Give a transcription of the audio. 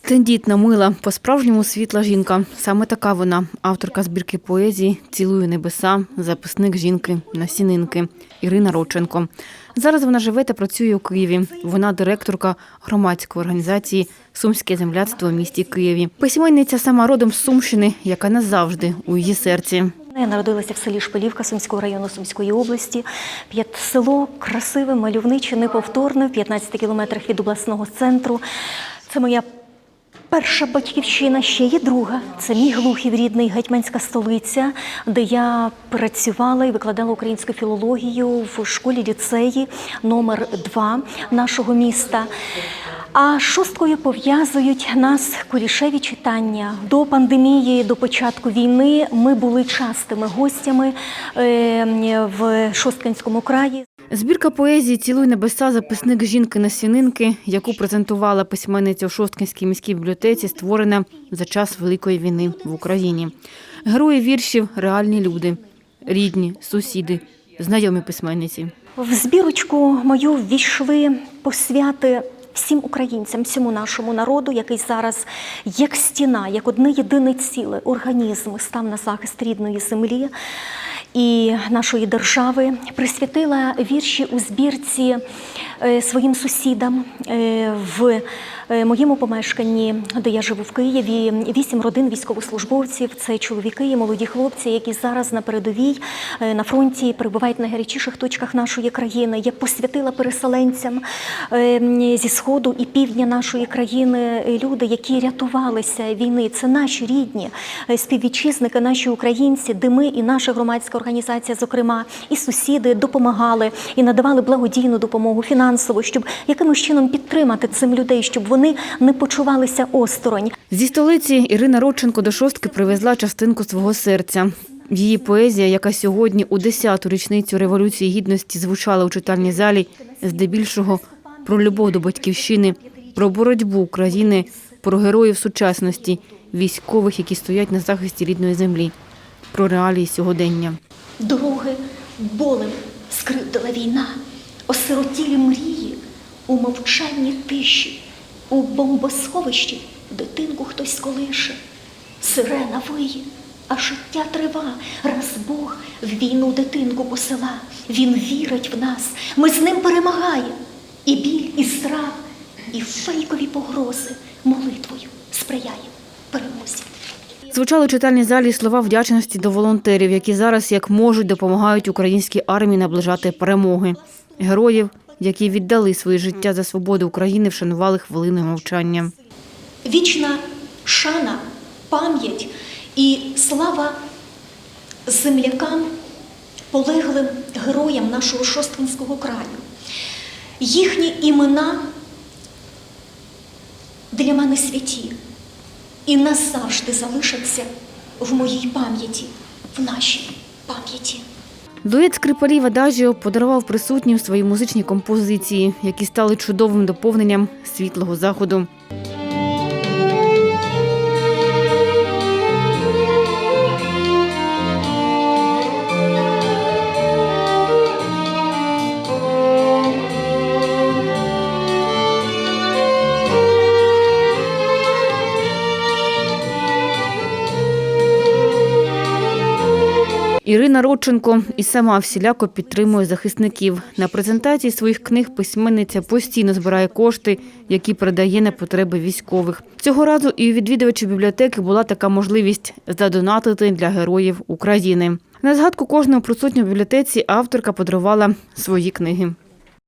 Тендітна, мила, по-справжньому світла жінка. Саме така вона, авторка збірки поезії Цілую небеса, записник жінки, насінинки Ірина Родченко. Зараз вона живе та працює у Києві. Вона директорка громадської організації Сумське земляцтво в місті Києві. Письменниця сама родом з Сумщини, яка назавжди у її серці. Я народилася в селі Шпилівка Сумського району Сумської області. П'ят село красиве, мальовниче, неповторне, в 15 кілометрах від обласного центру. Це моя перша батьківщина, ще є друга. Це мій глухів рідний гетьманська столиця, де я працювала і викладала українську філологію в школі ліцеї номер 2 нашого міста. А шосткою пов'язують нас курішеві читання. До пандемії, до початку війни ми були частими гостями е, в Шосткинському краї. Збірка поезії Цілуй небеса, записник жінки насінинки, яку презентувала письменниця у Шосткинській міській бібліотеці, створена за час Великої війни в Україні. Герої віршів реальні люди, рідні, сусіди, знайомі письменниці. В збірочку мою ввійшли посвяти всім українцям, всьому нашому народу, який зараз як стіна, як одне єдине ціле організм став на захист рідної землі і нашої держави. Присвятила вірші у збірці е, своїм сусідам е, в е, моєму помешканні, де я живу в Києві. Вісім родин військовослужбовців. Це чоловіки і молоді хлопці, які зараз на передовій на фронті перебувають на найгарячіших точках нашої країни. Я посвятила переселенцям зі сходу і півдня нашої країни люди, які рятувалися війни. Це наші рідні співвітчизники, наші українці, де ми і наша громадська організація, зокрема, і сусіди допомагали і надавали благодійну допомогу фінансово, щоб якимось чином підтримати цим людей, щоб вони не почувалися осторонь. Зі столиці Ірина Родченко до шостки привезла частинку свого серця. Її поезія, яка сьогодні у 10-ту річницю Революції Гідності звучала у читальній залі, здебільшого про любов до батьківщини, про боротьбу України, про героїв сучасності, військових, які стоять на захисті рідної землі, про реалії сьогодення. Дороги болем скривдила війна, осиротілі мрії у мовчанні тиші, у бомбосховищі дитинку хтось колише, сирена виє, а життя трива, раз Бог в війну дитинку посила. Він вірить в нас, ми з ним перемагаємо. І біль, і страх, і фейкові погрози молитвою сприяє перемозі. Звучали у читальній залі слова вдячності до волонтерів, які зараз як можуть допомагають українській армії наближати перемоги. Героїв, які віддали своє життя за свободу України, вшанували хвилиною мовчання. Вічна шана, пам'ять і слава землякам, полеглим героям нашого Шосткинського краю. Їхні імена для мене святі і назавжди залишаться в моїй пам'яті, в нашій пам'яті. Дует скрипалів Адажіо подарував присутнім свої музичні композиції, які стали чудовим доповненням світлого заходу. Ірина Родченко і сама всіляко підтримує захисників. На презентації своїх книг письменниця постійно збирає кошти, які передає на потреби військових. Цього разу і у відвідувачів бібліотеки була така можливість задонатити для героїв України. На згадку кожного присутнього в бібліотеці авторка подарувала свої книги.